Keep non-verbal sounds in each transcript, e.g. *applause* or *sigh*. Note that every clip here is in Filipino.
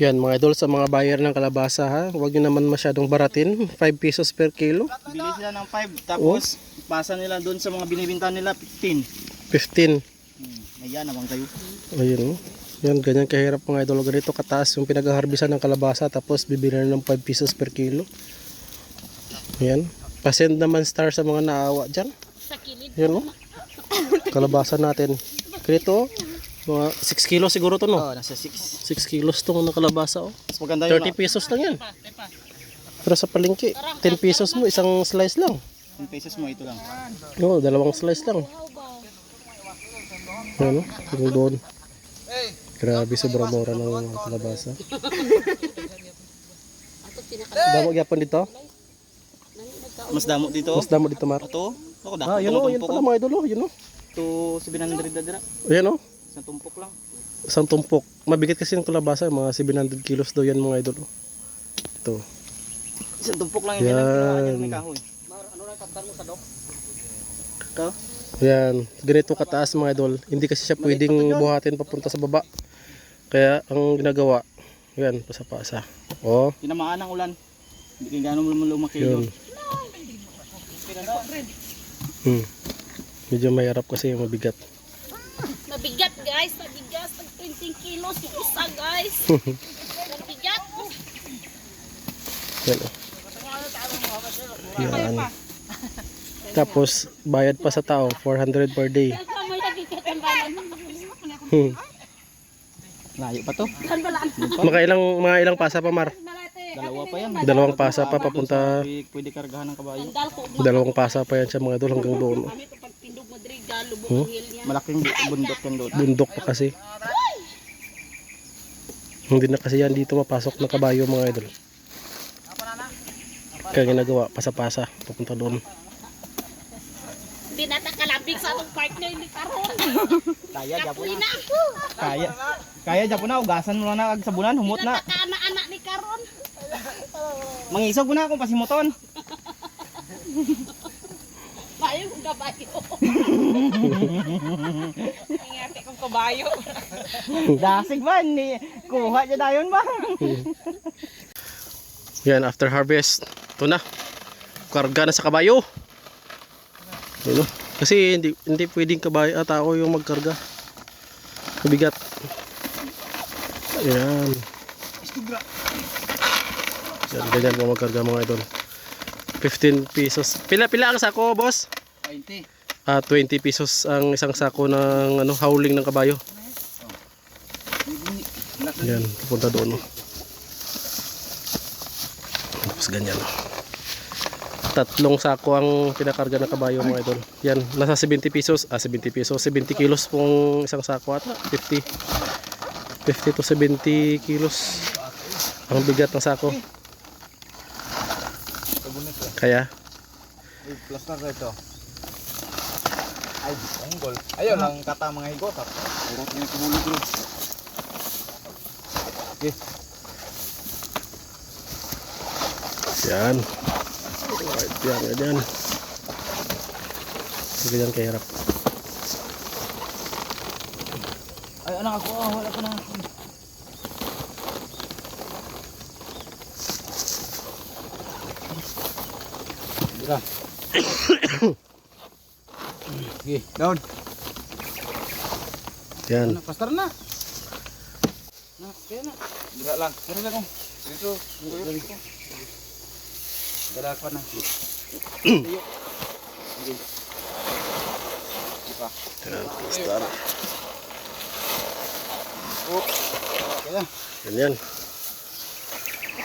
Yan mga idol sa mga buyer ng kalabasa ha. Huwag nyo naman masyadong baratin. 5 pesos per kilo. Bili sila ng 5 tapos pasa nila doon sa mga binibinta nila 15. 15. Hmm, ayan naman kayo. Ayun oh. Yan, ganyan kahirap mga idol. Ganito kataas yung pinag-harbisan ng kalabasa tapos bibili na ng 5 pesos per kilo. Yan. Pasend naman star sa mga naawa dyan. Sa kilid. Yan oh. Kalabasa natin. Ganito oh. Mga 6 kilos siguro to no? Oh, nasa 6. 6 kilos to ng kalabasa oh. Mas maganda yung 30 pesos lang yan. Pero sa palengke, 10 pesos mo, isang slice lang. 10 pesos mo ito lang. Oo, dalawang slice lang. Ano? Yung doon. Grabe, sobrang mura ng kalabasa. Damo gyapon dito? Mas damo dito. Mas damo dito, Mar. Ito. Ako dako. Ah, yun o, yun pala mga idol oh, yun o. Ito 700 na dira. Ayan o, Isang tumpok lang. isang tumpok. Mabigat kasi yung kalabasa, mga 700 kilos daw yan mga idol. Ito. Isang tumpok lang yung Yan. niya may kahoy. Ano na kaptan mo sa dok? Ito? Ayan, ganito kataas mga idol. Hindi kasi siya pwedeng buhatin papunta sa baba. Kaya ang ginagawa, yan, pasa-pasa. Oh, Tinamaan ng ulan. Hindi gano'n mo lumaki yun. Hmm. Medyo mahirap kasi mabigat. Mabigat guys, mabigat. Pag 20 kilos yung isa guys. *laughs* Mabigat. Yan. oh. Yan. Tapos, bayad pa sa tao, 400 per day. Hmm. *laughs* Layo pa to. Ang balan. Mga ilang, pasa pa, Mar? Dalawa pa yan. Dalawang pasa pa papunta, Pwede, kargahan ng kabayo. Dalawang pasa pa yan siya mga idol hanggang doon. Kami ito pag pindog Madriga, lubog ang hill niya. Malaking bu- bundok yan doon. Bundok pa kasi. Hindi na kasi yan dito mapasok na kabayo mga idol. Kaya ginagawa, pasa-pasa, papunta doon. Binata kalabig sa atong partner ni Karon. Kaya, Japo na. na. Kaya. Kaya, Japo na. Ugasan mo na ag sabunan. Humot na. Binata ka anak ni Karon. Mangisog mo na akong pasimuton. Kong kabayo. Ingati kong kabayo. Dasig ba? Ni, kuha niya dayon ba? Yan, after harvest, ito na. Karga na sa kabayo. Oh. Kasi hindi, hindi pwedeng kabayo at tao yung magkarga. Mabigat. Yan. Yan, ganyan po magkarga mga idol. 15 pesos. Pila-pila ang sako, boss? 20. Ah, 20 pesos ang isang sako ng ano, howling ng kabayo. Yan, pupunta doon. Oh. Tapos ganyan. Oh. Tatlong sako ang pinakarga ng kabayo mga idol. Yan, nasa 70 pesos. Ah, 70 pesos. 70 kilos pong isang sako ata. 50. 50 to 70 kilos. Ang bigat ng sako. Kaya, Plus na ito. Ay, anggol. Ayaw lang kata mga higot. Urot niya kumulog bro. yan. Alright, yan, ganyan. Ganyan kahirap. Ay, anak ako. ah, wala ko na. Dira. *coughs* Sige, down. Yan. Anak, pastar na. Na, kaya na. Dira lang. Dira lang. oh. Dito. Dala ko na. Sige. Diba? Yan, star. Oh. Kaya. Ganyan.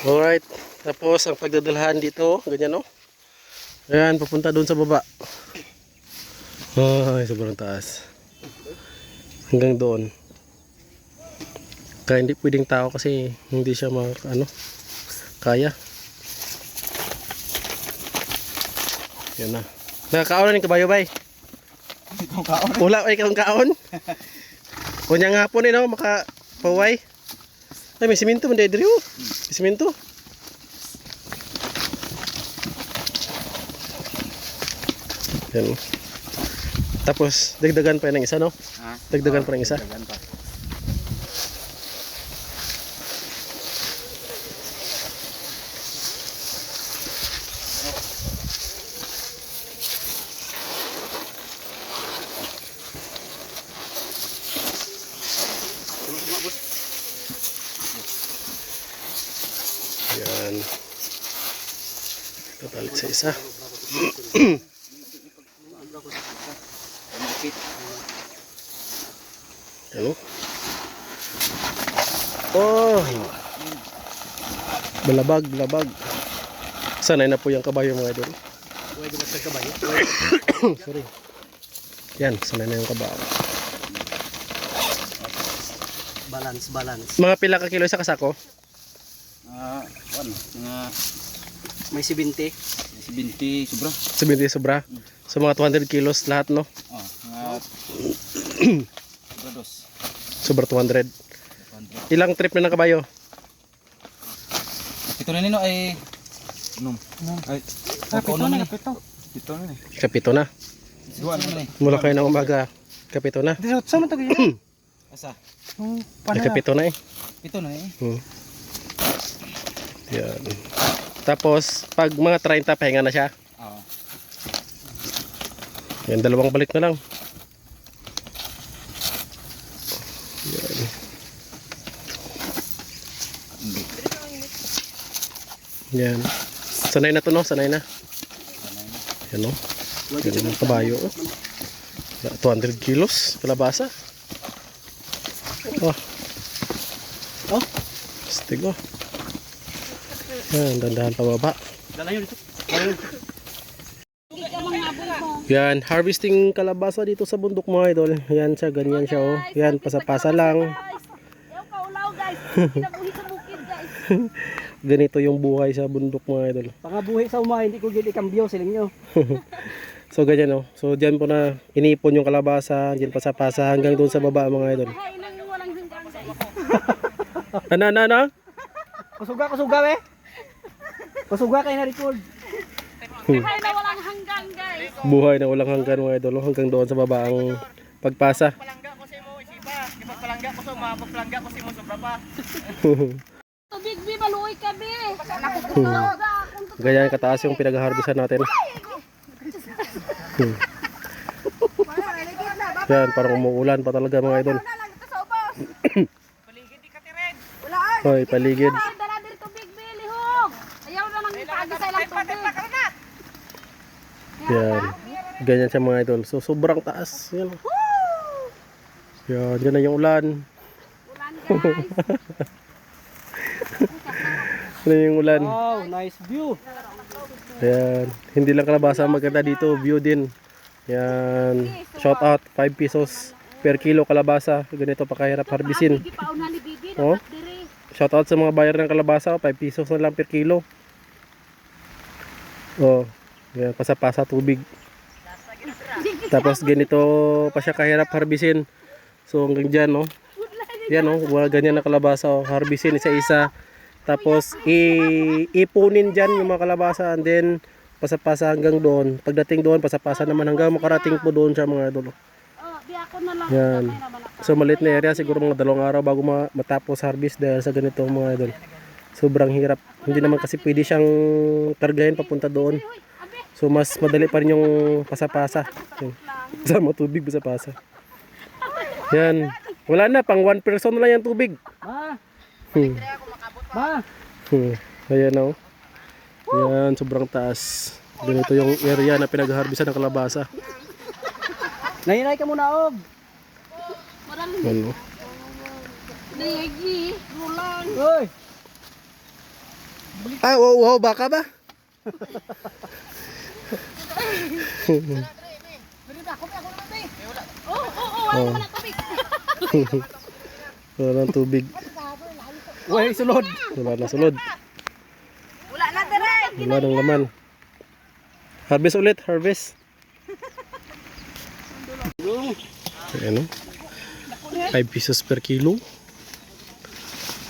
Alright. Tapos ang pagdadalhan dito, ganyan no. Ayan, papunta doon sa baba. Ay, sobrang taas. Hanggang doon. Kaya hindi pwedeng tao kasi hindi siya ma, ano, kaya. Yan na. Nakakaon na yung kabayo bay. Itong kaon. Wala ay kang kaon. *laughs* Kunya nga po ni no maka paway. Ay may simento man diri oh. May simento. Yan. Tapos, dagdagan pa ng isa, no? Ha? Dagdagan oh, pa ng isa. Dagdagan pa. Yan. Papalit sa isa. *clears throat* Ano? Oh! Balabag, balabag. Sanay na po yung kabayo mga idol. Pwede na sa kabayo. *coughs* Sorry. Yan, sanay na yung kabayo. Balance, balance. Mga pila ka kilo sa kasako? Ah, ano? Mga May 70. 20 sobra. 70 sobra. So mga 200 kilos lahat no? Oh, mga sobra dos. Sobra 200. Ilang trip na ng kabayo? Pito na nino ay num. Ay, ah, pito na pito. Pito na ni. Kapito na. Dua na ni. Mula kayo ng umaga. Kapito na. Dito, saan mo ito ganyan? *clears throat* Asa? Yung Kapito na eh. Pito na ni. Hmm. Yan. Tapos, pag mga 30, pahinga na siya. Oo. Yan, dalawang balik na lang. Yan. Hindi. Yan. Sanay na to no? Sanay na. Yan no? Yan yung kabayo. oh. 200 kilos. Kalabasa. Oh. Oh. Stig oh. Yan, dandahan pababa. Dala yun dito. Yan, harvesting kalabasa dito sa bundok mga idol. Yan siya, ganyan siya oh. Yan, pasa-pasa lang. Ayaw kaulaw guys. Kinabuhi sa bukid guys. *laughs* Ganito yung buhay sa bundok mga idol. *laughs* Pangabuhi sa uma, hindi ko gili kambyo siling nyo. So ganyan oh. So diyan po na inipon yung kalabasa, diyan pasa-pasa hanggang doon sa baba mga idol. Ano, ano, ano? Kusuga, kusuga we. Kusuga kayo na record. Hay na walang hanggang guys. Buhay na walang hanggan mga idol. oh. Hanggang doon sa baba ang pagpasa. Palangga ko sa mo, isipa. Palangga ko sa uma, palangga ko sa mo, sobra pa. *laughs* Maluoy ka ga akong Ganyan kataas yung pinag-harvestan natin. Hmm. Yan, parang umuulan pa talaga mga idol. *coughs* Hoy, paligid. Yan. Ganyan siya mga idol. So, sobrang taas. Yan. Yan, dyan na yung ulan. Ulan guys. *laughs* Na yung ulan. Wow, nice view. Ayan. Hindi lang kalabasa ang maganda dito. View din. Yan. Shout out. 5 pesos per kilo kalabasa. Ganito pa kahirap harbisin. Bibi Oh. Shout out sa mga buyer ng kalabasa. 5 pesos na lang per kilo. Oh. Yan. Pasa-pasa tubig. Tapos ganito pa siya kahirap harbisin. So hanggang dyan, no? Yan? Mga ganyan na kalabasa. Oh. Harbisin isa-isa. Tapos i ipunin dyan yung mga kalabasa and then pasa-pasa hanggang doon. Pagdating doon, pasa-pasa naman hanggang makarating po doon sa mga idol. Oh, di ako na lang. Yan. So maliit na area, siguro mga dalawang araw bago ma- matapos harvest dahil sa ganito mga idol. Sobrang hirap. Hindi naman kasi pwede siyang kargahin papunta doon. So mas madali pa rin yung pasa-pasa. Yan. Kasama tubig pasa-pasa. Yan. Wala na, pang one person na lang yung tubig. Ma, Hmm. ma. Hmm. Ayan na oh. Yan, sobrang taas. Ganito yung area na pinag-harvestan ng kalabasa. Nahinay ka muna, Og. Ano? ligi. Rulang. Uy. Ah, wow, wow, baka ba? Oh, oh, oh, wala naman ang tubig. *laughs* Wala ng tubig. Uy, sulod. Wala na sunod. Wala na dire. Wala ng laman. Harvest ulit, harvest. Ayan o. 5 pesos per kilo.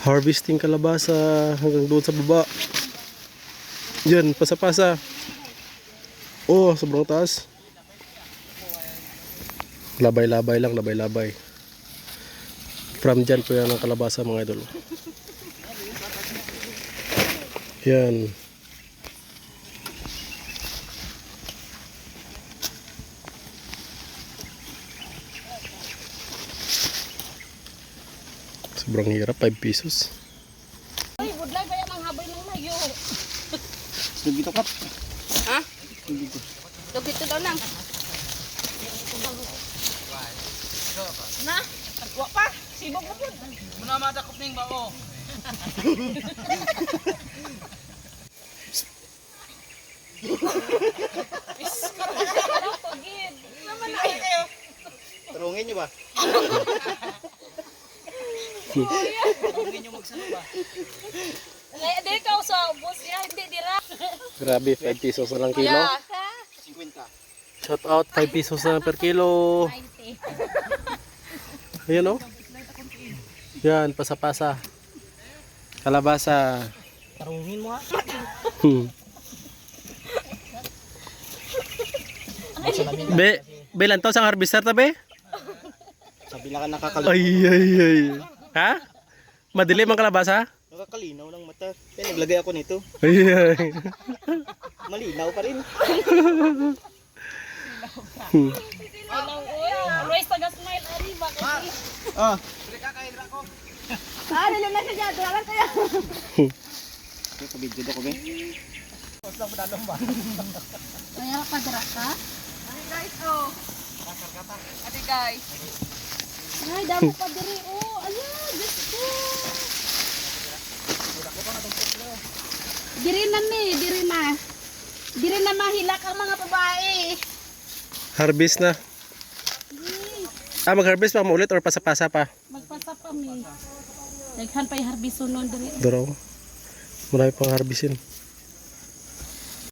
Harvesting kalabasa hanggang doon sa baba. Yan, pasa-pasa. Oh, sobrang taas. Labay-labay lang, labay-labay. From dyan po yan ang kalabasa mga idol. Yan. Sobrang hirap, 5 pesos. Ay, budlay ba yan ang habay ng may Dito kat. Ha? Dugito daw lang. Na? Sibog na po. Muna matakop ning bao. Naman na kayo. Tarungin niyo ba? Ay, di ka sa bus hindi dira. Grabe, 5 pesos na lang kilo. Yeah. 50. Shout out, 5 pesos na per kilo. 90. Ayan oh. Yan, pasa-pasa. Kalabasa. Tarungin mo ha. Hmm. Be, be lang to sang harvester ta be? Sabi na ka nakakalinaw. Ay ay ay. Ha? Madilim ang kalabasa? Nakakalinaw ng mata. Kaya naglagay ako nito. Ay ay. Malinaw pa rin. Hmm. Ano, uy. Always taga smile ari ba kasi. Ah. Ah, nila na siya dyan. Dalan kaya. Kaya kabidyo ako be. Kaya pa dira ka? Ay guys, oh. Ate guys. Ay, damo pa diri. Oh, ayan, Diyos ko. Diri na ni, diri na. Diri na mahilak ang mga babae. Harvest na. Ah, mag-harvest pa mo ulit or pasa-pasa pa? Magpasa pa mi. Daghan pa harbiso nun diri. Duro. Marami pang harvestin.